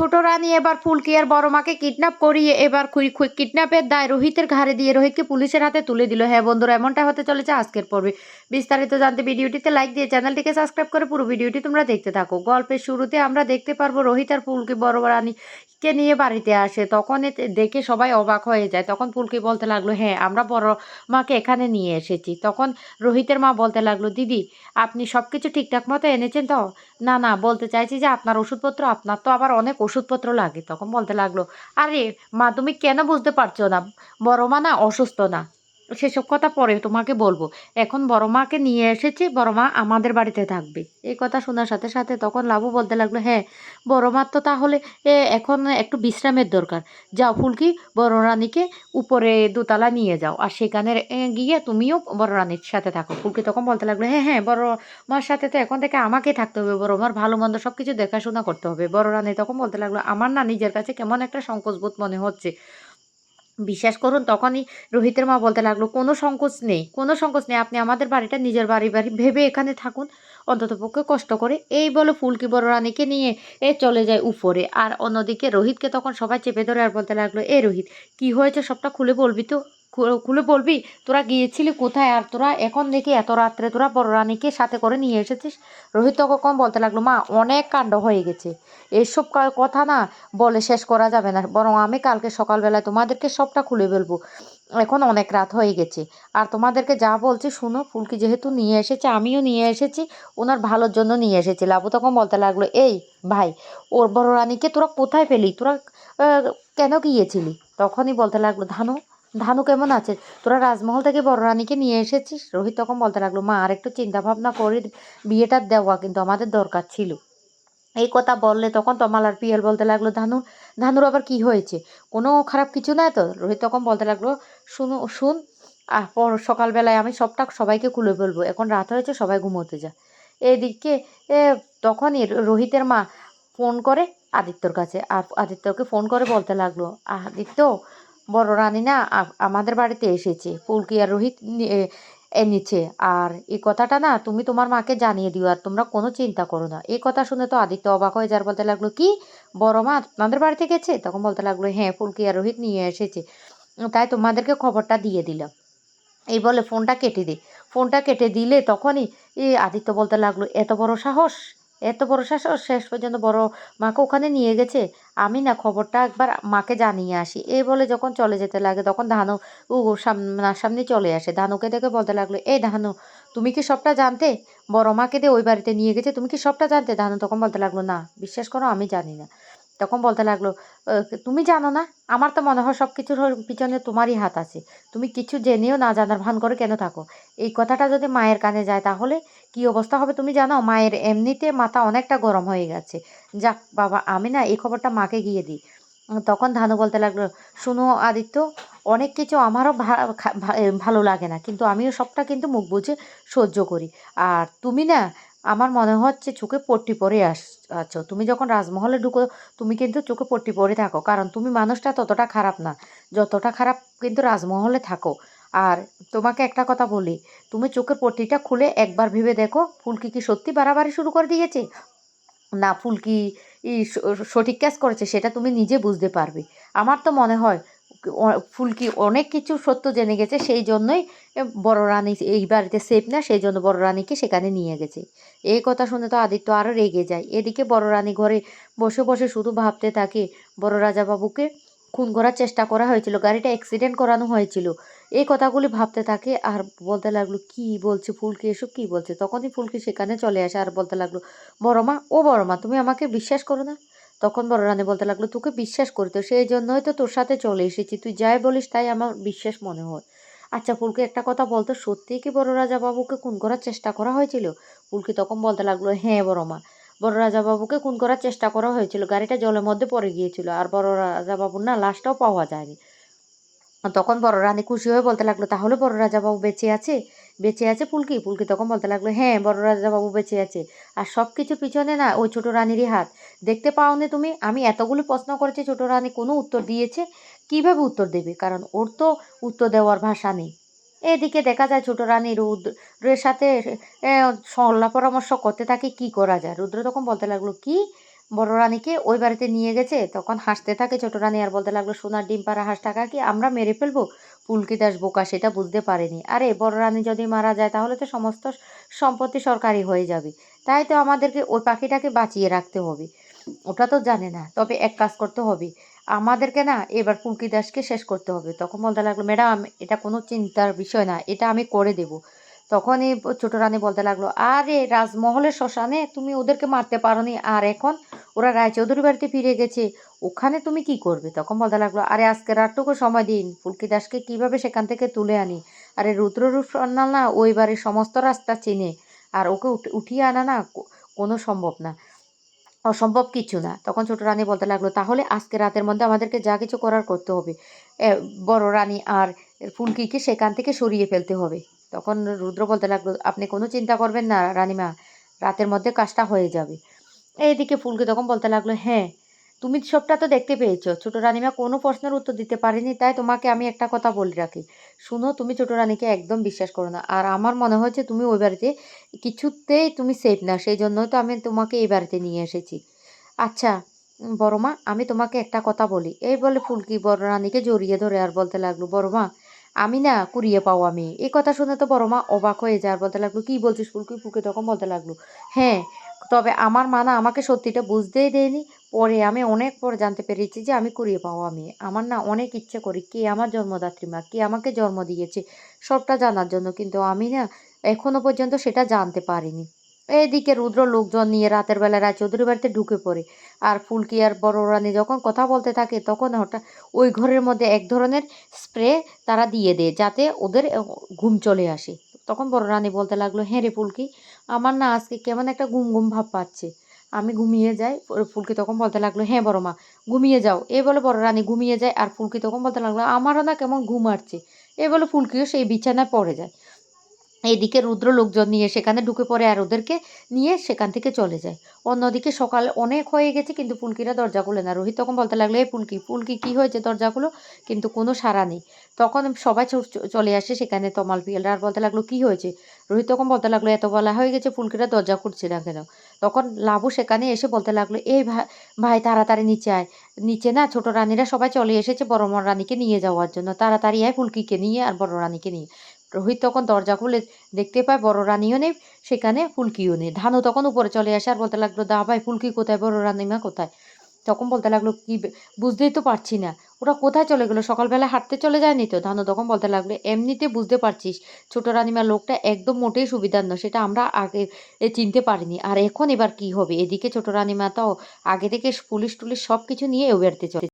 ছোট রানী এবার ফুলকি আর বড় মাকে কিডন্যাপ করিয়ে এবার কিডন্যাপের দায় রোহিতের ঘাড়ে দিয়ে রোহিতকে পুলিশের হাতে তুলে দিল। হ্যাঁ বন্ধুরা, এমনটা হতে চলেছে আজকের পর্বে। বিস্তারিত জানতে ভিডিওটিতে লাইক দিয়ে চ্যানেলটিকে সাবস্ক্রাইব করে পুরো ভিডিওটি তোমরা দেখতে থাকো। গল্পের শুরুতে আমরা দেখতে পারব রোহিত আর ফুলকি বড় রানীকে নিয়ে বাড়িতে আসে। তখন দেখে সবাই অবাক হয়ে যায়। তখন ফুলকি বলতে লাগল হ্যাঁ আমরা বড় মাকে এখানে নিয়ে এসেছি। তখন রোহিতের মা বলতে লাগল, দিদি, আপনি সব কিছু ঠিকঠাক মতো এনেছেন তো? না না, বলতে চাইছি যে আপনার ওষুধপত্র, আপনার তো আবার অনেক ওষুধপত্র লাগে। তখন বলতে লাগল, আরে, মা, তুমি কেন বুঝতে পারছ না? বড় মা না, অসুস্থ না। সেসব কথা পরে তোমাকে বলব। এখন বড় মাকে নিয়ে এসেছি বড় মা আমাদের বাড়িতে থাকবে। এই কথা শোনার সাথে সাথে তখন লাভু বলতে লাগল হ্যাঁ বড় মার তো তাহলে এ, এখন একটু বিশ্রামের দরকার। যাও ফুলকি বড় রানীকে উপরে দোতলা নিয়ে যাও। আর সেখানে গিয়ে তুমিও বড় রানীর সাথে থাকো। ফুলকি তখন বলতে লাগল হ্যাঁ হ্যাঁ বড় মার সাথে তো এখন থেকে আমাকে থাকতে হবে। বড় মার ভালো মন্দ সব কিছু দেখাশোনা করতে হবে। বড় রানী তখন বলতে লাগল আমার না নিজের কাছে কেমন একটা সংকোচবোধ মনে হচ্ছে। বিশ্বাস করুন, তখনই রোহিতের মা বলতে লাগল, কোনো সংকোচ নেই, কোনো সংকোচ নেই, আপনি আমাদের বাড়িটা নিজের বাড়ি বাড়ি ভেবে এখানে থাকুন অন্তত পক্ষে কষ্ট করে। এই বলে ফুলকি বড় রানীকে নিয়ে এ চলে যায় উপরে। আর অন্যদিকে রোহিতকে তখন সবাই চেপে ধরে আর বলতে লাগল, এ রোহিত, কি হয়েছে সবটা খুলে বলবি তো? খুলে বলবি, তোরা গিয়েছিলি কোথায় আর তোরা এখন দেখি এত রাত্রে তোরা বড় রানীকে সাথে করে নিয়ে এসেছিস? রোহিত তখন বলতে লাগল, মা, অনেক কাণ্ড হয়ে গেছে। এসব কথা না বলে শেষ করা যাবে না, বরং আমি কালকে সকালবেলায় তোমাদেরকে সবটা খুলে বলব এখন অনেক রাত হয়ে গেছে। আর তোমাদেরকে যা বলছি শুনো, ফুলকি যেহেতু নিয়ে এসেছে, আমিও নিয়ে এসেছি, ওনার ভালোর জন্য নিয়ে এসেছি। লাবু তখন বলতে লাগল, এই ভাই, ওর বড় রানীকে তোরা কোথায় পেলি? তোরা কেন গিয়েছিলি? তখনই বলতে লাগল, ধানু ধানু কেমন আছে? তোরা রাজমহল থেকে বড় রানীকে নিয়ে এসেছিস? রোহিত তখন বলতে লাগল, মা, আর একটু চিন্তা ভাবনা করে বিয়েটা দেওয়া কিন্তু আমাদের দরকার ছিল। এই কথা বললে তখন তমাল আর পিয়াল বলতে লাগল, ধানু, ধানুর আবার কি হয়েছে? কোনো খারাপ কিছু নয় তো? রোহিত তখন বলতে লাগল, শুনো, শুন আর পর সকালবেলায় আমি সবটা সবাইকে খুলে বলব। এখন রাত হয়েছে, সবাই ঘুমোতে যা। এদিকে, এ, তখনই রোহিতের মা ফোন করে আদিত্যর কাছে। আর আদিত্যকে ফোন করে বলতে লাগল আদিত্য বড় রানী না আমাদের বাড়িতে এসেছে। ফুলকি আর রোহিত এনেছে আর এই কথাটা না তুমি তোমার মাকে জানিয়ে দিও আর তোমরা কোনো চিন্তা করো না। এই কথা শুনে তো আদিত্য অবাক হয়ে যার বলতে লাগল, কি? বড় মা আপনাদের বাড়িতে গেছে? তখন বলতে লাগল হ্যাঁ ফুলকি আর রোহিত নিয়ে এসেছে। তাই তোমাদেরকে খবরটা দিয়ে দিলাম। এই বলে ফোনটা কেটে দে। ফোনটা কেটে দিলে তখনই, এই আদিত্য বলতে লাগল, এত বড় সাহস? এত বড় সাহস? শেষ পর্যন্ত বড় মাকে ওখানে নিয়ে গেছে? আমি না খবরটা একবার মাকে জানিয়ে আসি। এই বলে যখন চলে যেতে লাগে, তখন ধানু ও সামনাসামনি চলে আসে। ধানুকে দেখে বলতে লাগল, এই ধানু, তুমি কি সবটা জানতে? বড় মাকে দিয়ে ওই বাড়িতে নিয়ে গেছে, তুমি কি সবটা জানতে? ধানু তখন বলতে লাগল, না, বিশ্বাস করো, আমি জানি না। তখন বলতে লাগল তুমি জানো না? আমার তো মনে হয় সব কিছুর পিছনে তোমারই হাত আছে। তুমি কিছু জেনেও না জানার ভান করে কেন থাকো? এই কথাটা যদি মায়ের কানে যায় তাহলে কি অবস্থা হবে তুমি জানো? মায়ের এমনিতে মাথা অনেকটা গরম হয়ে গেছে। যাক বাবা, আমি না এই খবরটা মাকে গিয়ে দিই। তখন ধানু বলতে লাগল, শুনো আদিত্য, অনেক কিছু আমারও ভালো লাগে না, কিন্তু আমিও সবটা কিন্তু মুখ বুঝে সহ্য করি। আর তুমি না আমার মনে হচ্ছে চোখে পট্টি পরে আস, আছো। তুমি যখন রাজমহলে ঢুকো, তুমি কিন্তু চোখে পট্টি পরে থাকো, কারণ তুমি মানুষটা ততটা খারাপ না। যতটা খারাপ কিন্তু রাজমহলে থাকো। আর তোমাকে একটা কথা বলি, তুমি চোখের পট্টিটা খুলে একবার ভেবে দেখো, ফুলকি কি সত্যি বাড়াবাড়ি শুরু করে দিয়েছে? না ফুলকি সঠিক কাজ করেছে, সেটা তুমি নিজে বুঝতে পারবে। আমার তো মনে হয় ফুলকি অনেক কিছু সত্য জেনে গেছে, সেই জন্যই বড় রানী এই বাড়িতে সেফ না, সেই জন্য বড় রানীকে সেখানে নিয়ে গেছে। এই কথা শুনে তো আদিত্য আরও রেগে যায়। এদিকে বড় রানী ঘরে বসে বসে শুধু ভাবতে থাকে, বড় রাজাবাবুকে খুন করার চেষ্টা করা হয়েছিল, গাড়িটা অ্যাক্সিডেন্ট করানো হয়েছিল। এই কথাগুলি ভাবতে থাকে আর বলতে লাগল, কি বলছে ফুলকি, এসব কি বলছে? তখনই ফুলকি সেখানে চলে আসে আর বলতে লাগল বড়মা ও বড়মা তুমি আমাকে বিশ্বাস করো না? তখন বড় রানী বলতে লাগল, তোকে বিশ্বাস করি তো সেই জন্যই তো তোর সাথে চলে এসেছি। তুই যাই বলিস তাই আমার বিশ্বাস মনে হয়। আচ্ছা ফুলকি একটা কথা বলতো সত্যিই কি বড় রাজা বাবুকে খুন করার চেষ্টা করা হয়েছিল? ফুলকি তখন বলতে লাগল হ্যাঁ বড় মা, বড় রাজা বাবুকে খুন করার চেষ্টা করা হয়েছিল। গাড়িটা জলের মধ্যে পড়ে গিয়েছিল আর বড় রাজা বাবুর না লাশটাও পাওয়া যায়নি। তখন বড় রানী খুশি হয়ে বলতে লাগল, তাহলে বড় রাজাবাবু বেঁচে আছে? বেঁচে আছে পুলকি? পুলকি তখন বলতে লাগল হ্যাঁ বড় রাজাবাবু বেঁচে আছে। আর সব কিছুর পিছনে না ওই ছোট রানীরই হাত। দেখতে পাওনি তুমি? আমি এতগুলো প্রশ্ন করেছি, ছোট রানী কোনো উত্তর দিয়েছে? কীভাবে উত্তর দেবে? কারণ ওর তো উত্তর দেওয়ার ভাষা নেই। এদিকে দেখা যায় ছোট রানী রুদ্রের সাথে সল্লা পরামর্শ করতে থাকে, কি করা যায়? রুদ্র তখন বলতে লাগল, কি? বড় রানীকে ওই বাড়িতে নিয়ে গেছে? তখন হাসতে থাকে ছোট রানী আর বলতে লাগল, সোনার ডিম পাড়া হাঁস টাকা কি আমরা মেরে ফেলব? পুলকি দাস বোকা সেটা বুঝতে পারেনি। আরে, বড় রানী যদি মারা যায়, তাহলে তো সমস্ত সম্পত্তি সরকারি হয়ে যাবে। তাই তো আমাদেরকে ওই পাখিটাকে বাঁচিয়ে রাখতে হবে। ওটা তো জানে না, তবে এক কাজ করতে হবে। আমাদেরকে না, এবার পুলকি দাসকে শেষ করতে হবে। তখন বলতে লাগল, ম্যাডাম এটা কোনো চিন্তার বিষয় না, এটা আমি করে দেব। তখনই ছোট রানী বলতে লাগল, আরে, রাজমহলের শ্মশানে তুমি ওদেরকে মারতে পারোনি, আর এখন ওরা রায়চৌধুরী বাড়িতে ফিরে গেছে। ওখানে তুমি কি করবে? তখন বলতে লাগল, আরে, আজকে রাতটুকু সময় দিন। ফুলকি দাসকে কীভাবে সেখান থেকে তুলে আনি? আরে রুদ্ররূপ সন্ন্যাল না ওই বাড়ির সমস্ত রাস্তা চেনে। আর ওকে উঠিয়ে আনা না কোনো সম্ভব না। অসম্ভব কিছু না। তখন ছোট রানী বলতে লাগল, তাহলে আজকে রাতের মধ্যে আমাদেরকে যা কিছু করার করতে হবে। বড় রানী আর ফুলকিকে সেখান থেকে সরিয়ে ফেলতে হবে। তখন রুদ্র বলতে লাগল, আপনি কোনো চিন্তা করবেন না রানীমা, রাতের মধ্যে কাজটা হয়ে যাবে। এইদিকে ফুলকে তখন বলতে লাগল হ্যাঁ তুমি সবটা তো দেখতে পেয়েছ। ছোট রানীমা কোনো প্রশ্নের উত্তর দিতে পারেনি, তাই তোমাকে আমি একটা কথা বলে রাখি। শুনো, তুমি ছোট রানীকে একদম বিশ্বাস করো না। আর আমার মনে হয়েছে তুমি ওই বাড়িতে কিছুতেই তুমি সেফ না সেই জন্যই তো আমি তোমাকে এই বাড়িতে নিয়ে এসেছি। আচ্ছা বড়মা আমি তোমাকে একটা কথা বলি। এই বলে ফুলকি বড় রানীকে জড়িয়ে ধরে আর বলতে লাগল, বড় মা, আমি না কুড়িয়ে পাও আমি। এই কথা শুনে তো বড় মা অবাক হয়ে যায় আর বলতে লাগল, কী বলছিস ফুলকি? ফুলকি তখন বলতে লাগল হ্যাঁ তবে আমার মা না আমাকে সত্যিটা বুঝতেই দেয়নি। পরে আমি অনেক পর জানতে পেরেছি যে আমি কুড়িয়ে পাওয়া মেয়ে। আমার না অনেক ইচ্ছে করি কে আমার জন্মদাত্রী মা, কে আমাকে জন্ম দিয়েছে, সবটা জানার জন্য। কিন্তু আমি না এখনও পর্যন্ত সেটা জানতে পারিনি। এইদিকে রুদ্র লোকজন নিয়ে রাতের বেলা রায় চৌধুরী বাড়িতে ঢুকে পড়ে। আর ফুলকি আর বড় রানী যখন কথা বলতে থাকে, তখন হঠাৎ ওই ঘরের মধ্যে এক ধরনের স্প্রে তারা দিয়ে দেয়, যাতে ওদের ঘুম চলে আসে। তখন বড় রানী বলতে লাগল হ্যাঁ রে ফুলকি আমার না আজকে কেমন একটা ঘুম ঘুম ভাব পাচ্ছে। আমি ঘুমিয়ে যাই ফুলকি তখন বলতে লাগল হ্যাঁ বড় মা, ঘুমিয়ে যাও। এ বলে, বড় রানী, ঘুমিয়ে যায় আর ফুলকি তখন বলতে লাগল, আমারও না কেমন ঘুম আসছে। এ বলে, ফুলকিও সেই বিছানায় পড়ে যায়। এদিকে রুদ্র লোকজন নিয়ে সেখানে ঢুকে পড়ে আর ওদেরকে নিয়ে সেখান থেকে চলে যায়। অন্যদিকে সকাল অনেক হয়ে গেছে, কিন্তু ফুলকিরা দরজা খুলে না। রোহিত তখন বলতে লাগল এই ফুলকি ফুলকি, কী হয়েছে? দরজাগুলো কিন্তু কোনো সাড়া নেই। তখন সবাই চলে আসে সেখানে তমাল পিয়ালরা। আর বলতে লাগল, কী হয়েছে? রোহিত তখন বলতে লাগল, এত বলা হয়ে গেছে ফুলকিরা দরজা খুলছে না কেন? তখন লাভু সেখানে এসে বলতে লাগল, এই ভাই ভাই তাড়াতাড়ি নিচে আয়। নিচে না, ছোট রানীরা সবাই চলে এসেছে বড় রানীকে নিয়ে যাওয়ার জন্য। তাড়াতাড়ি আয় ফুলকিকে নিয়ে আর বড় রানীকে নিয়ে। রোহিত তখন দরজা খুলে দেখতে পায় বড় রানীও নেই, সেখানে ফুলকিও নেই। ধানু তখন উপরে চলে আসে আর বলতে লাগল, দা ভাই ফুলকি কোথায়? বড় রানীমা কোথায়? তখন বলতে লাগল, কি বুঝতেই তো পারছি না। ওরা কোথায় চলে গেলো? সকালবেলা হাঁটতে চলে যায়নি তো? ধানু তখন বলতে লাগল, এমনিতে বুঝতে পারছিস, ছোট রানিমার লোকটা একদম মোটেই সুবিধার নয়, সেটা আমরা আগে চিনতে পারিনি। আর এখন এবার কি হবে? এদিকে ছোট রানিমা তো আগে থেকে পুলিশ টুলিশ সব কিছু নিয়ে বেড়াতে চলে